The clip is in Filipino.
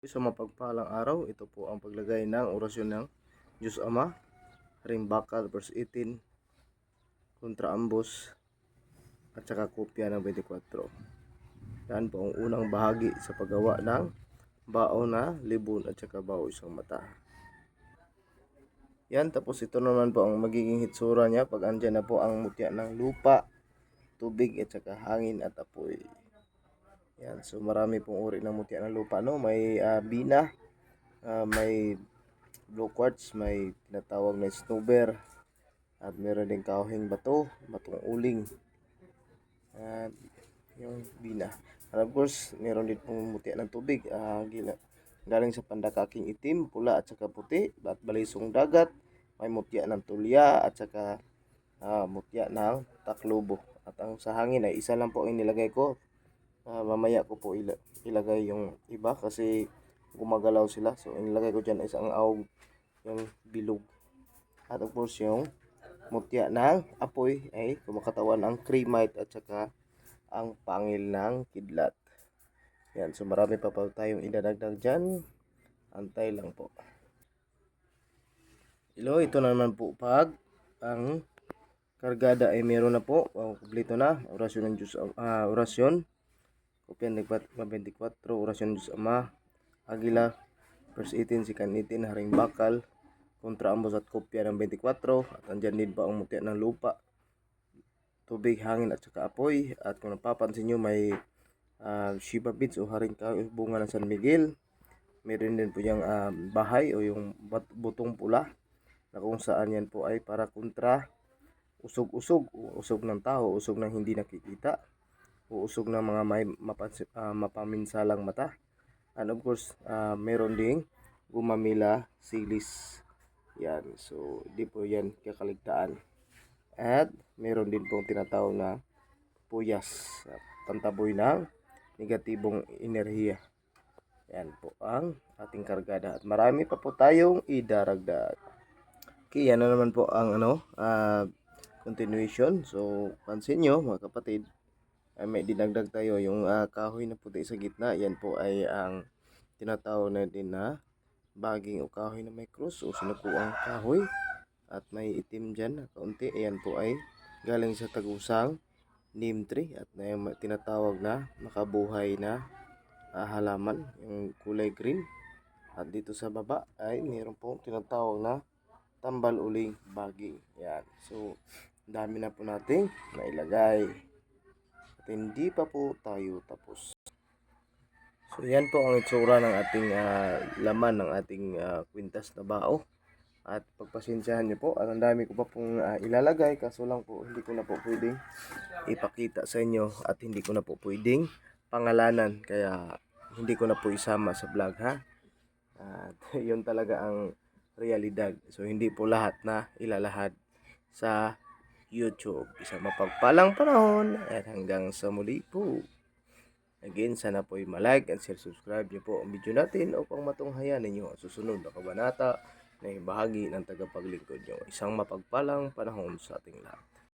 Sa mapagpalang araw, ito po ang paglagay ng orasyon ng Diyos Ama, Rimbakal verse 18, kontra ambos, at saka kopya ng 24. Yan po ang unang bahagi sa paggawa ng bao na libon at saka bao isang mata. Yan, tapos ito naman po ang magiging hitsura niya pag andyan na po ang mutya ng lupa, tubig at saka hangin at apoy. Yan, so marami pong uri ng mutya ng lupa, no? May ah, bina, ah, may blue quartz, may tinatawag na snowber, at meron din kahohing bato, batong uling, at yung bina. And of course, meron din pong mutya ng tubig, ah, gila, galing sa pandakaking itim, pula at saka puti, at balisong dagat, may mutya ng tulya at saka ah, mutya ng taklobo. At ang sa hangin ay isa lang po ang inilagay ko, Ah, mamaya ko po ila- ilagay yung iba kasi gumagalaw sila. So, inilagay ko dyan isang awg yung bilog. At of course, yung mutya ng apoy ay kumakatawan ang cremite at saka ang pangil ng kidlat. Yan, so marami pa pa tayong idadagdag dyan. Antay lang po. Hello, ito na naman po pag ang kargada ay meron na po. Kumpleto na. Orasyon ng Diyos. ah, orasyon. Kopya ng 24, orasyon Diyos Ama, Agila, verse 18, si 18, Haring Bakal, kontra ambos at kopya ng 24, at andyan din pa ang mutya ng lupa, tubig, hangin at saka apoy, at kung napapansin nyo may ah, Shiba beads o haring bunga ng San Miguel, meron din po yung ah, bahay o yung butong pula, na kung saan yan po ay para kontra usog-usog, usog ng tao, usog ng hindi nakikita, uusog ng mga may mapansi, ah, mapaminsalang mata. And of course, ah, meron ding gumamila silis. Yan. So, di po yan kakaligtaan. At meron din pong tinatawag na puyas. Pantaboy ng negatibong enerhiya. Yan po ang ating kargada. At marami pa po tayong idaragdag. Okay, yan na naman po ang ano, ah, continuation. So, pansin nyo mga kapatid, ay may dinagdag tayo yung ah, kahoy na puti sa gitna. Yan po ay ang tinatawag na din na baging o kahoy na may krus o sinukuang kahoy. At may itim dyan na kaunti. Ayan po ay galing sa tagusang neem tree at na yung tinatawag na makabuhay na ah, halaman, yung kulay green. At dito sa baba ay mayroon po tinatawag na tambal uling baging. Yan. So, dami na po nating nailagay. At hindi pa po tayo tapos. So yan po ang itsura ng ating ah, laman ng ating ah, kwintas na bao. At pagpasensyahan niyo po, at ang dami ko pa pong ah, ilalagay kaso lang po hindi ko na po pwedeng ipakita sa inyo at hindi ko na po pwedeng pangalanan kaya hindi ko na po isama sa vlog ha. At yun talaga ang realidad. So hindi po lahat na ilalahad sa YouTube. Isang mapagpalang panahon at hanggang sa muli po. Again, sana po ay malike and share, subscribe niyo po ang video natin upang matunghayan ninyo ang susunod na kabanata na bahagi ng tagapaglingkod niyo. Isang mapagpalang panahon sa ating lahat.